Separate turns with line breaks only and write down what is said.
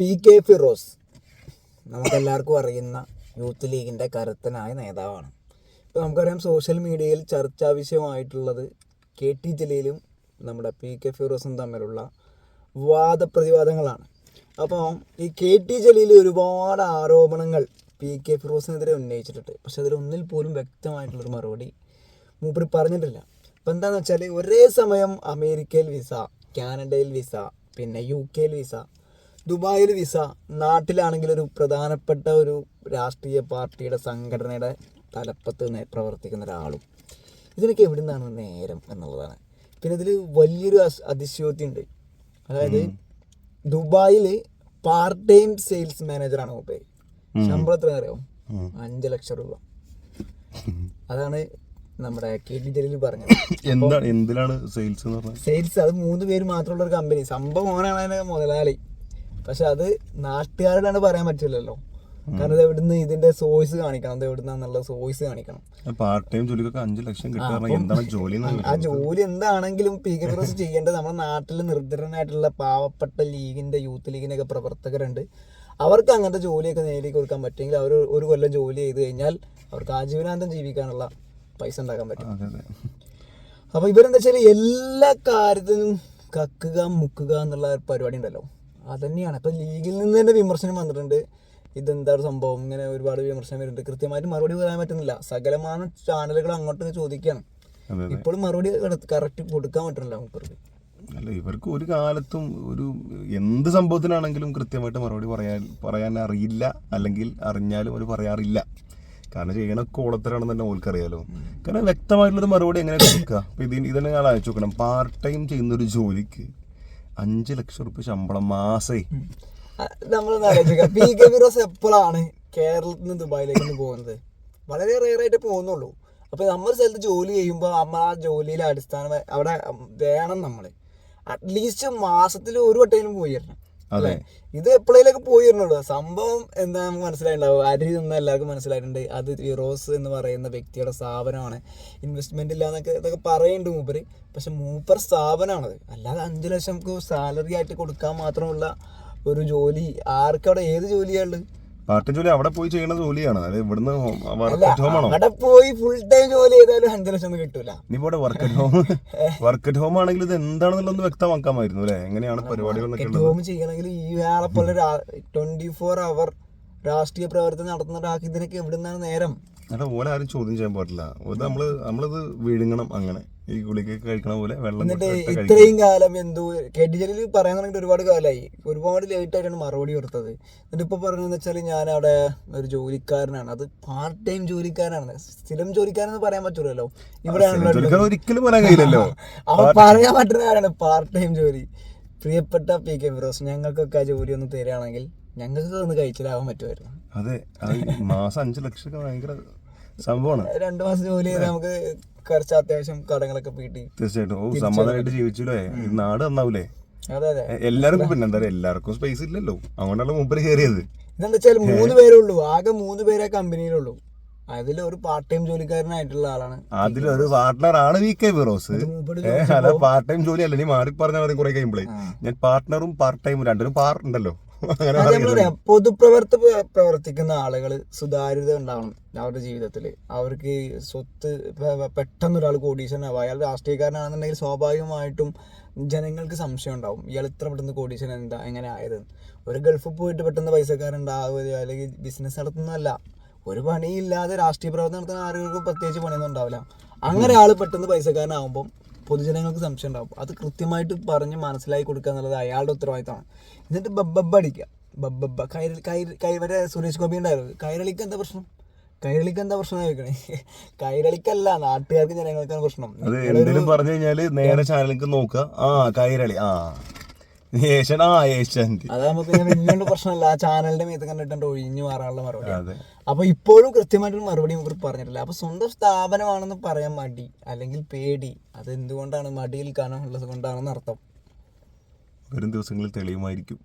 P K Firoz നമുക്കെല്ലാവർക്കും അറിയുന്ന youth ലീഗിന്റെ കരുത്തനായ നേതാവാണ്. ഇപ്പോൾ നമുക്കറിയാം സോഷ്യൽ മീഡിയയിൽ ചർച്ചാ വിഷയമായിട്ടുള്ളത് കെ ടി ജലീലും നമ്മുടെ പി കെ ഫിറോസും തമ്മിലുള്ള വാദപ്രതിവാദങ്ങളാണ്. അപ്പോൾ ഈ കെ ടി ജലീൽ ഒരുപാട് ആരോപണങ്ങൾ പി കെ ഫിറോസിനെതിരെ ഉന്നയിച്ചിട്ടുണ്ട്. പക്ഷെ അതിലൊന്നിൽ പോലും വ്യക്തമായിട്ടുള്ളൊരു മറുപടി മൂപ്പര് പറഞ്ഞിട്ടില്ല. അപ്പോൾ എന്താണെന്ന് വെച്ചാൽ ഒരേ സമയം അമേരിക്കയിൽ വിസ കാനഡയിൽ വിസ പിന്നെ യു കെയിൽ വിസ ദുബായിൽ വിസ നാട്ടിലാണെങ്കിൽ ഒരു പ്രധാനപ്പെട്ട ഒരു രാഷ്ട്രീയ പാർട്ടിയുടെ സംഘടനയുടെ തലപ്പത്ത് പ്രവർത്തിക്കുന്ന ഒരാളും. ഇതിനൊക്കെ എവിടെ നിന്നാണ് നേരം എന്നുള്ളതാണ്. പിന്നെ ഇതിൽ വലിയൊരു അതിശയോക്തി ഉണ്ട് അതായത് ദുബായിൽ പാർട്ട് ടൈം സെയിൽസ് മാനേജറാണ് മൂപ്പേ ശമ്പളം എത്ര അറിയോ? അഞ്ച് ലക്ഷം രൂപ. അതാണ് നമ്മുടെ കെ ടി ജലീൽ പറഞ്ഞത്.
എന്താണ് എന്തിലാണ് സെയിൽസ്
സെയിൽസ് അത് മൂന്ന് പേര് മാത്രമുള്ള ഒരു കമ്പനി സംഭവം ഓനാണ് മുതലാളി. പക്ഷെ അത് നാട്ടുകാരോടാണ് പറയാൻ പറ്റില്ലല്ലോ. കാരണം ഇത് എവിടുന്ന് ഇതിന്റെ സോഴ്സ് കാണിക്കണം അത് എവിടുന്നുള്ള സോഴ്സ് കാണിക്കണം.
പാർട്ട് ടൈം ജോലിക്കൊക്കെ അഞ്ചു ലക്ഷം എന്താണ് ജോലി
ആ ജോലി എന്താണെങ്കിലും പി കെ ഫിറോസ് ചെയ്യേണ്ടത് നമ്മുടെ നാട്ടിൽ നിർദ്ധരനായിട്ടുള്ള പാവപ്പെട്ട ലീഗിന്റെ യൂത്ത് ലീഗിന്റെ ഒക്കെ പ്രവർത്തകരുണ്ട്. അവർക്ക് അങ്ങനത്തെ ജോലിയൊക്കെ നേടി കൊടുക്കാൻ പറ്റുമെങ്കിൽ അവർ ഒരു കൊല്ലം ജോലി ചെയ്ത് കഴിഞ്ഞാൽ അവർക്ക് ആജീവനാന്തം ജീവിക്കാനുള്ള പൈസ ഉണ്ടാക്കാൻ പറ്റും. അപ്പൊ ഇവരെന്താ വെച്ചാൽ എല്ലാ കാര്യത്തിനും കക്കുക മുക്കുക എന്നുള്ള പരിപാടി ഉണ്ടല്ലോ. അതന്നെയാണ്. ഇപ്പൊ ലീഗിൽ നിന്ന് തന്നെ വിമർശനം വന്നിട്ടുണ്ട്. ഇതെന്താണ് സംഭവം? ഇങ്ങനെ ഒരുപാട് വിമർശനം വരുന്നുണ്ട്. കൃത്യമായിട്ട് മറുപടി പറയാൻ പറ്റുന്നില്ല. സകലമാണ് ചാനലുകൾ അങ്ങോട്ട് ചോദിക്കുകയാണ്. ഇപ്പോഴും മറുപടി കറക്റ്റ് കൊടുക്കാൻ പറ്റുന്നില്ല മൂപ്പർക്ക്
അല്ല ഇവർക്ക് ഒരു കാലത്തും ഒരു എന്ത് സംഭവത്തിനാണെങ്കിലും കൃത്യമായിട്ട് മറുപടി പറയാൻ പറയാൻ അറിയില്ല. അല്ലെങ്കിൽ അറിഞ്ഞാലും അവർ പറയാറില്ല. കാരണം ചെയ്യണ കോളത്തരാണെന്ന് തന്നെ ഓൽക്കറിയാലോ. കാരണം വ്യക്തമായിട്ടുള്ളൊരു മറുപടി എങ്ങനെ കൊടുക്കുക അപ്പൊ ഇതിന് ഇതന്നെ ഞാൻ അയച്ചു നോക്കണം. പാർട്ട് ടൈം ചെയ്യുന്ന ഒരു ജോലിക്ക് അഞ്ച് ലക്ഷം റുപ്യ ശമ്പളം മാസേ.
എപ്പോഴാണ് കേരളത്തിൽ നിന്ന് ദുബായിലേക്ക് പോകുന്നത്? വളരെ റെയർ ആയിട്ട് പോകുന്നുള്ളൂ. അപ്പൊ നമ്മൾ സ്ഥലത്ത് ജോലി ചെയ്യുമ്പോൾ നമ്മൾ ആ ജോലിയിലെ അടിസ്ഥാനം അവിടെ വേണം നമ്മൾ അറ്റ്ലീസ്റ്റ് മാസത്തിൽ ഒരു വട്ടയിലും പോയി
അതെ.
ഇത് എപ്പോഴേലൊക്കെ പോയി തരണുള്ളൂ സംഭവം എന്താ നമുക്ക് മനസ്സിലായിട്ടുണ്ടാവും അരി നിന്ന് എല്ലാവർക്കും മനസ്സിലായിട്ടുണ്ട്. അത് റോസ് എന്ന് പറയുന്ന വ്യക്തിയുടെ സ്ഥാപനമാണ്. ഇൻവെസ്റ്റ്മെന്റ് ഇല്ല എന്നൊക്കെ ഇതൊക്കെ പറയുന്നുണ്ട് മൂപ്പര്. പക്ഷെ മൂപ്പർ സ്ഥാപനമാണത്. അല്ലാതെ അഞ്ചു ലക്ഷം സാലറി ആയിട്ട് കൊടുക്കാൻ മാത്രമുള്ള ഒരു ജോലി ആർക്കവിടെ ഏത് ജോലിയാണ്
പാർട്ട് ജോലി അവിടെ പോയി ചെയ്യുന്ന ജോലിയാണ്. അത് ഇവിടുന്ന് വർക്ക് അറ്റ് ഹോം ആണോ?
അവിടെ പോയി ഫുൾ ടൈം ജോലി ചെയ്താലും അഞ്ചു ലക്ഷം ഒന്നും കിട്ടൂല.
നീ ഇവിടെ work at home work at home ആണെങ്കിൽ ഇത് എന്താണെന്നുള്ളതൊന്ന് വ്യക്തമാക്കാമായിരുന്നു അല്ലേ? എങ്ങനെയാണ് പരിപാടികൾ
ഹോം ചെയ്യണമെങ്കിൽ വേറെ പോലെ ട്വന്റി ഫോർ അവർ രാഷ്ട്രീയ പ്രവർത്തനം നടത്തുന്ന ഒരാൾക്ക് ഇതിനൊക്കെ എവിടുന്നാണ് നേരം?
അല്ല ഓല ആരും ചോദ്യം ചെയ്യാൻ പാടില്ല. നമ്മൾ നമ്മളിത് വിഴുങ്ങണം അങ്ങനെ. ഈ ഗുളിക കഴിക്കണ പോലെ വെള്ളം
എന്നിട്ട് ഇത്രയും കാലം എന്തോ കെഡിജലിൽ പറയാൻ തുടങ്ങിയിട്ട് ഒരുപാട് കാലമായി. ഒരുപാട് ലേറ്റ് ആയിട്ടാണ് മറുപടി കൊടുത്തത്. എന്നിട്ട് ഇപ്പൊ പറഞ്ഞതെന്ന് വെച്ചാൽ ഞാൻ അവിടെ ഒരു ജോലിക്കാരനാണ്. അത് പാർട്ട് ടൈം ജോലിക്കാരനാണ്. സ്ഥിരം ജോലിക്കാരെന്ന് പറയാൻ പറ്റൂലല്ലോ. ഇവിടെയാണല്ലോ
ഒരിക്കലും പറയാൻ കഴിയില്ലല്ലോ.
അവ പറയാൻ പറ്റുന്ന കാര്യമാണ് പാർട്ട് ടൈം ജോലി. പ്രിയപ്പെട്ട പി കെ ഫിറോസ് ഞങ്ങൾക്കൊക്കെ ആ ജോലി ഒന്ന് തരികയാണെങ്കിൽ ഞങ്ങൾക്ക് ഒന്ന് കഴിച്ചിലാവാൻ പറ്റുമായിരുന്നു.
അതെ മാസം അഞ്ചു ലക്ഷം ഭയങ്കര സംഭവമാണ്.
രണ്ടു മാസം ജോലി ചെയ്ത് നമുക്ക് കുറച്ച് അത്യാവശ്യം കടങ്ങളൊക്കെ വീട്ടി
തീർച്ചയായിട്ടും. ഓ സമാധാനമായിട്ട് ജീവിച്ചില്ലേ നാട് നന്നാവൂലേ? എല്ലാവർക്കും പിന്നെ എന്താ പറയാ എല്ലാവർക്കും സ്പേസ് ഇല്ലല്ലോ. അതുകൊണ്ടാണ് മുമ്പ് കയറിയത്.
ഇതെന്താ വെച്ചാൽ മൂന്ന് പേരേ ഉള്ളൂ. ആകെ മൂന്ന് പേരെ കമ്പനിയിലുള്ളൂ. അതിൽ ഒരു പാർട്ട് ടൈം ജോലിക്കാരനായിട്ടുള്ള ആളാണ്.
അതിലൊരു പാർട്ട്ണർ ആണ് വി കെ ഫിറോസ്.
മൂപ്പര്
അല്ല പാർട്ട് ടൈം ജോലി അല്ല നീ മാറി പറഞ്ഞാൽ മതി കുറെ കഴിയുമ്പോഴേ ഞാൻ പാർട്ട്ണറും പാർട്ട് ടൈമും രണ്ടിനും പാർട്ട് ഉണ്ടല്ലോ. അങ്ങനെ
പൊതുപ്രവർത്ത പ്രവർത്തിക്കുന്ന ആളുകൾ സുതാര്യത ഉണ്ടാവണം അവരുടെ ജീവിതത്തിൽ അവർക്ക് സ്വത്ത് പെട്ടെന്ന് ഒരാൾ കോടീശ്വരനാവും അയാൾ രാഷ്ട്രീയക്കാരനാണെന്നുണ്ടെങ്കിൽ സ്വാഭാവികമായിട്ടും ജനങ്ങൾക്ക് സംശയം ഉണ്ടാവും. ഇയാൾ ഇത്ര പെട്ടെന്ന് കോടീശ്വരൻ എന്താ എങ്ങനെ ആയത് ഒരു ഗൾഫിൽ പോയിട്ട് പെട്ടെന്ന് പൈസക്കാരുണ്ടാവുകയോ അല്ലെങ്കിൽ ബിസിനസ് നടത്തുന്നതല്ല. ഒരു പണിയില്ലാതെ രാഷ്ട്രീയ പ്രവർത്തനം നടത്തുന്ന ആളുകൾക്ക് പ്രത്യേകിച്ച് പണിയൊന്നും ഉണ്ടാവില്ല. അങ്ങനെ ആൾ പെട്ടെന്ന് പൈസക്കാരനാകുമ്പം പൊതുജനങ്ങൾക്ക് സംശയം ഉണ്ടാവും. അത് കൃത്യമായിട്ട് പറഞ്ഞ് മനസ്സിലാക്കി കൊടുക്കുക എന്നുള്ളത് അയാളുടെ ഉത്തരവാദിത്തമാണ്. എന്നിട്ട് ബബ്ബബ്ബ അടിക്കുക. ബബ്ബബ്ബ കൈരളി കൈ മറ്റേ സുരേഷ് ഗോപി ഉണ്ടായിരുന്നു കൈരളിക്ക് എന്താ പ്രശ്നം? കൈരളിക്ക് എന്താ പ്രശ്നം ചോദിക്കണേ? കൈരളിക്കല്ല നാട്ടുകാർക്ക് ജനങ്ങൾക്കാണ് പ്രശ്നം.
പറഞ്ഞു കഴിഞ്ഞാൽ നേരെ ചാനലിലേക്ക് നോക്കുക. ആ കൈരളി ആ. ഏഷ്യൻ ആ
പ്രശ്നമല്ല. ആ ചാനലിന്റെ മീത്ത് കണ്ടിട്ടുണ്ട് ഒഴിഞ്ഞു മാറാനുള്ള മറുപടി. അപ്പൊ ഇപ്പോഴും കൃത്യമായിട്ട് മറുപടി ഇവർ പറഞ്ഞിട്ടില്ല. അപ്പൊ സ്വന്തം സ്ഥാപനമാണെന്ന് പറയാൻ മടി അല്ലെങ്കിൽ പേടി അത് എന്തുകൊണ്ടാണ് മടിയിൽ കാണാനുള്ളത് കൊണ്ടാണെന്ന് അർത്ഥം
വരും ദിവസങ്ങളിൽ തെളിയുമായിരിക്കും.